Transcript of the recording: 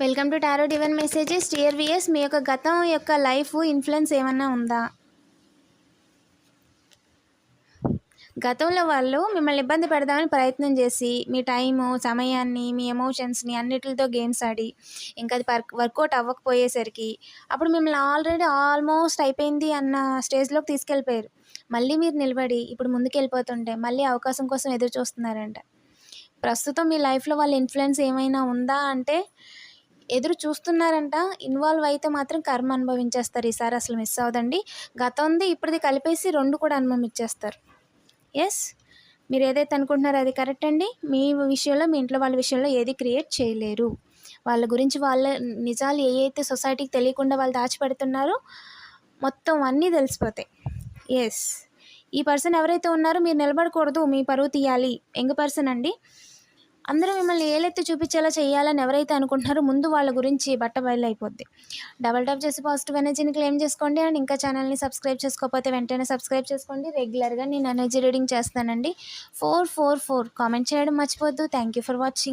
Welcome to tarot divine messages tear విఎస్ మీ యొక్క గతం యొక్క లైఫ్ ఇన్ఫ్లుయెన్స్ ఏమన్నా ఉందా? గతంలో వాళ్ళు మిమ్మల్ని ఇబ్బంది పెడదామని ప్రయత్నం చేసి మీ టైము సమయాన్ని మీ ఎమోషన్స్ని అన్నిటితో గేమ్స్ ఆడి ఇంకా అది వర్క్ వర్కౌట్ అవ్వకపోయేసరికి అప్పుడు మిమ్మల్ని ఆల్రెడీ ఆల్మోస్ట్ అయిపోయింది అన్న స్టేజ్లోకి తీసుకెళ్ళిపోయారు. మళ్ళీ మీరు నిలబడి ఇప్పుడు ముందుకు వెళ్ళిపోతుంటే మళ్ళీ అవకాశం కోసం ఎదురు చూస్తున్నారంట ప్రస్తుతం మీ లైఫ్లో వాళ్ళ ఇన్ఫ్లుయెన్స్ ఏమైనా ఉందా అంటే ఎదురు చూస్తున్నారంట. ఇన్వాల్వ్ అయితే మాత్రం కర్మ అనుభవించేస్తారు ఈసారి. అసలు మిస్ అవ్వదండి. గతంది ఇప్పటిది కలిపేసి రెండు కూడా అనుభవించేస్తారు. ఎస్ మీరు ఏదైతే అనుకుంటున్నారో అది కరెక్ట్ అండి. మీ విషయంలో మీ ఇంట్లో వాళ్ళ విషయంలో ఏది క్రియేట్ చేయలేరు. వాళ్ళ గురించి వాళ్ళ నిజాలు ఏ అయితే సొసైటీకి తెలియకుండా వాళ్ళు దాచిపెడుతున్నారో మొత్తం అన్నీ తెలిసిపోతాయి. ఎస్ ఈ పర్సన్ ఎవరైతే ఉన్నారో మీరు నిలబడకూడదు. మీ పరువు తీయాలి. ఎంగ పర్సన్ అండి. అందరూ మిమ్మల్ని ఏలెత్తి చూపించేలా చేయాలని ఎవరైతే అనుకుంటున్నారో ముందు వాళ్ళ గురించి బట్ట బయలు అయిపోద్ది డబల్ టాప్ చేసి పాజిటివ్ ఎనర్జీని క్లెయిమ్ చేసుకోండి అండ్ ఇంకా ఛానల్ని సబ్స్క్రైబ్ చేసుకోకపోతే వెంటనే సబ్స్క్రైబ్ చేసుకోండి. రెగ్యులర్గా నేను ఎనర్జీ రీడింగ్ చేస్తానండి. ఫోర్ ఫోర్ ఫోర్ కామెంట్ చేయడం మర్చిపోద్దు. Thank you for watching